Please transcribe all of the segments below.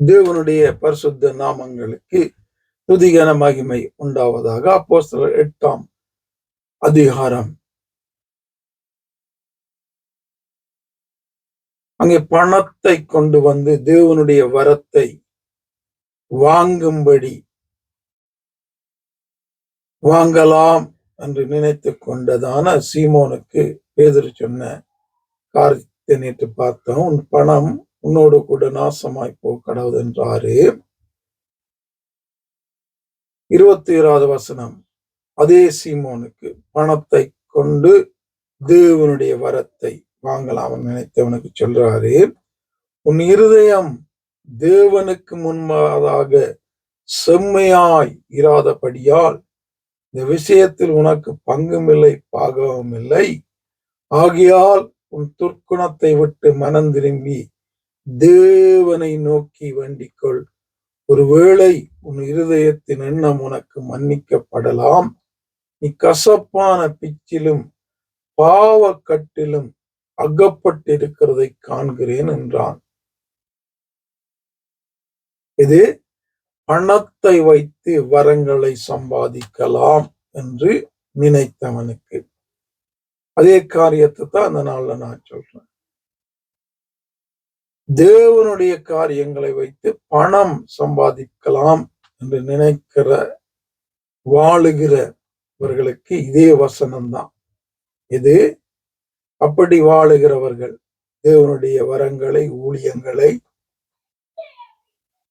தேவனுடைய பரிசுத்த நாமங்களுக்கு துதிகன மகிமை உண்டாவதாக அப்போ எட்டாம் அதிகாரம். அங்கே பணத்தை கொண்டு வந்து தேவனுடைய வரத்தை வாங்கும்படி வாங்கலாம் என்று நினைத்து கொண்டதான சீமோனுக்கு பேதர் சொன்ன காரியத்தை நேற்று பார்த்தோம். உன் பணம் உன்னோடு கூட நாசமாய் போ கடவுள் என்றாரு இருபத்தி ஏழாவது வசனம். அதே சீமோனுக்கு பணத்தை கொண்டு தேவனுடைய வரத்தை வாங்கலாம் நினைத்தவனுக்கு சொல்றாரு. உன் இருதயம் தேவனுக்கு முன்பதாக செம்மையாய் இராதபடியால் இந்த விஷயத்தில் உனக்கு பங்கும் இல்லை பாகவும் இல்லை ஆகையால் உன் துர்க்குணத்தை விட்டு மனம் திரும்பி தேவனை நோக்கி வேண்டிக்கொள். ஒருவேளை உன் இருதயத்தின் எண்ணம் உனக்கு மன்னிக்கப்படலாம். நீ கசப்பான பிச்சிலும் பாவக்கட்டிலும் அகப்பட்டிருக்கிறதை காண்கிறேன் என்றான். இது பணத்தை வைத்து வரங்களை சம்பாதிக்கலாம் என்று நினைத்தவனுக்கு. அதே காரியத்தை தான் அந்த நாள்ல நான் சொல்றேன். தேவனுடைய காரியங்களை வைத்து பணம் சம்பாதிக்கலாம் என்று நினைக்கிற வாழுகிறவர்களுக்கு இதே வசனம்தான். இது அப்படி வாழுகிறவர்கள் தேவனுடைய வரங்களை ஊழியங்களை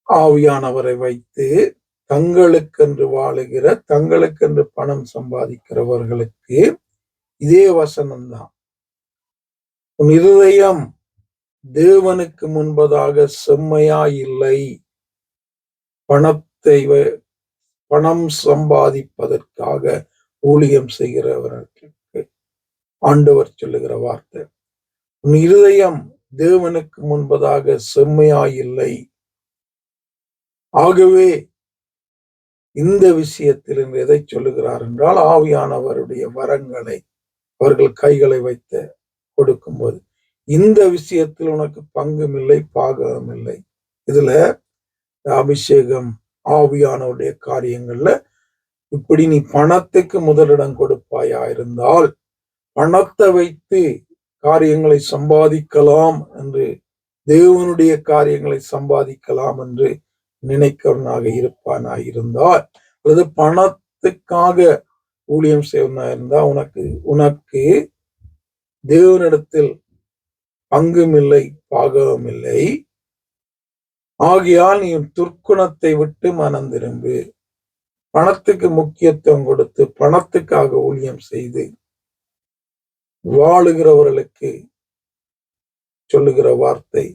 ஆவியானவரை வைத்து தங்களுக்கென்று வாழுகிற தங்களுக்கென்று பணம் சம்பாதிக்கிறவர்களுக்கு இதே வசனம்தான். உன் இருதயம் தேவனுக்கு முன்பதாக செம்மையா இல்லை பணத்தை பணம் சம்பாதிப்பதற்காக ஊழியம் செய்கிறவர்களுக்கு ஆண்டவர் சொல்லுகிற வார்த்தை. உன் இருதயம் தேவனுக்கு முன்பதாக செம்மையா இல்லை ஆகவே இந்த விஷயத்தில் எதை சொல்லுகிறார் என்றால் ஆவியானவருடைய வரங்களை அவர்கள் கைகளை வைத்து கொடுக்கும்போது இந்த விஷயத்தில் உனக்கு பங்கும் இல்லை பாகமும் இல்லை இதுல அபிஷேகம் ஆவியானவருடைய காரியங்கள்ல இப்படி நீ பணத்துக்கு முதலிடம் கொடுப்பாயா இருந்தால் பணத்தை வைத்து காரியங்களை சம்பாதிக்கலாம் என்று தேவனுடைய காரியங்களை சம்பாதிக்கலாம் என்று நினைக்கிறவனாக இருப்பானா இருந்தால் அல்லது பணத்துக்காக ஊழியம் செய்வனா இருந்தா உனக்கு உனக்கு தேவனிடத்தில் பங்குமில்லை பாகமில்லை. ஆகியால் ஆகையால் நீ துர்க்குணத்தை விட்டு மனம் திரும்பு. பணத்துக்கு முக்கியத்துவம் கொடுத்து பணத்துக்காக ஊழியம் செய்து வாழுகிறவர்களுக்கு சொல்லுகிற வார்த்தை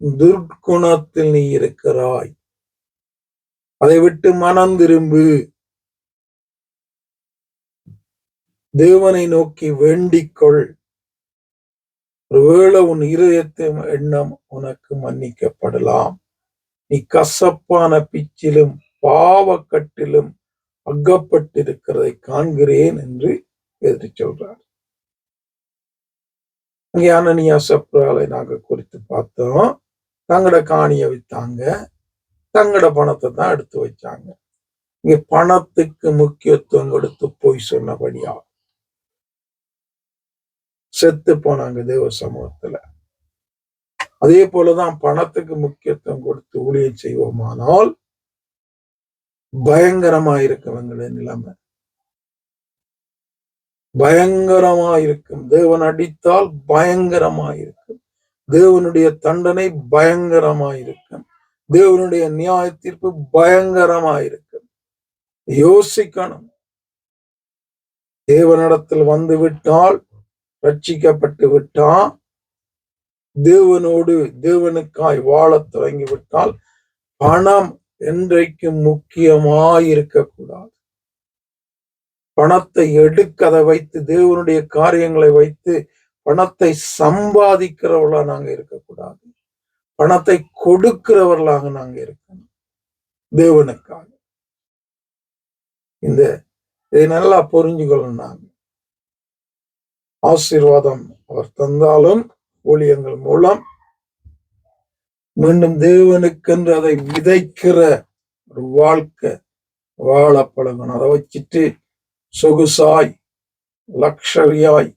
துர்க்குணத்தில் நீ இருக்கிறாய். அதை விட்டு மனம் திரும்பு. தேவனை நோக்கி வேண்டிக்கொள். ஒருவேளை உன் இருதயத்தை எண்ணம் உனக்கு மன்னிக்கப்படலாம். நீ கசப்பான பிச்சிலும் பாவக்கட்டிலும் அகப்பட்டிருக்கிறதை காண்கிறேன் என்று எதிர்த்து சொல்றார். அங்கே அனனியா சப்ராலை நாங்க குறித்து பார்த்தோம். தங்களோட காணியை வித்தாங்க. தங்களோட பணத்தை தான் எடுத்து வச்சாங்க. இங்க பணத்துக்கு முக்கியத்துவம் கொடுத்து போய் சொன்னபடியா செத்து போனாங்க தேவ சமூகத்துல. அதே போலதான் பணத்துக்கு முக்கியத்துவம் கொடுத்து ஊழியம் செய்வோமானால் பயங்கரமா இருக்கவங்களே நிலைமை. பயங்கரமா இருக்கும். தேவன் அடித்தால் பயங்கரமா இருக்கும். தேவனுடைய தண்டனை பயங்கரமா இருக்கும். தேவனுடைய நியாய தீர்ப்பு பயங்கரமா இருக்கும். யோசிக்கணும். தேவனிடத்தில் வந்து விட்டால் ரட்சிக்கப்பட்டு விட்டான். தேவனோடு தேவனுக்காய் வாழத் தொடங்கி விட்டால் பணம் என்றைக்கும் முக்கியமாய் இருக்கக்கூடாது பணத்தை எடுக்கதை வைத்து தேவனுடைய காரியங்களை வைத்து பணத்தை சம்பாதிக்கிறவர்களா நாங்க இருக்கக்கூடாது. பணத்தை கொடுக்கிறவர்களாக நாங்க இருக்கணும். தேவனுக்காக. இந்த இதை நல்லா புரிஞ்சுக்கணும் நாங்க. ஆசீர்வாதம் அவர் தந்தாலும் ஊழியங்கள் மூலம் மீண்டும் தேவனுக்கென்று அதை விதைக்கிற ஒரு வாழ்க்கை வாழ பழகணும். அதை வச்சுட்டு சொகுசாய் லக்ஷரியாய்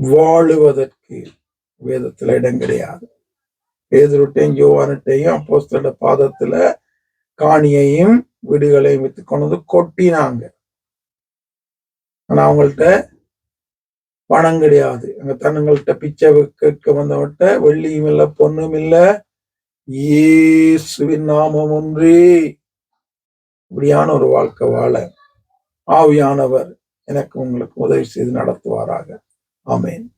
வாழுவதற்கு வேதத்துல இடம் கிடையாது. பேதுருட்டையும் ஜோவானுட்டையும் அப்போஸ்தோட பாதத்துல காணியையும் வீடுகளையும் வித்து கொண்டு வந்து கொட்டினாங்க. ஆனால் அவங்கள்ட்ட பணம் கிடையாது. அங்க தன்னுங்கள்ட்ட பிச்சை கேட்க வந்தவன்ட்ட வெள்ளியும் இல்ல பொண்ணும் இல்லை. இயேசுவின் நாமம் ஒன்றே. இப்படியான ஒரு வாழ்க்கை வாழ ஆவியானவர் எனக்கு உங்களுக்கு உதவி செய்து நடத்துவாராக. ஆமேன்.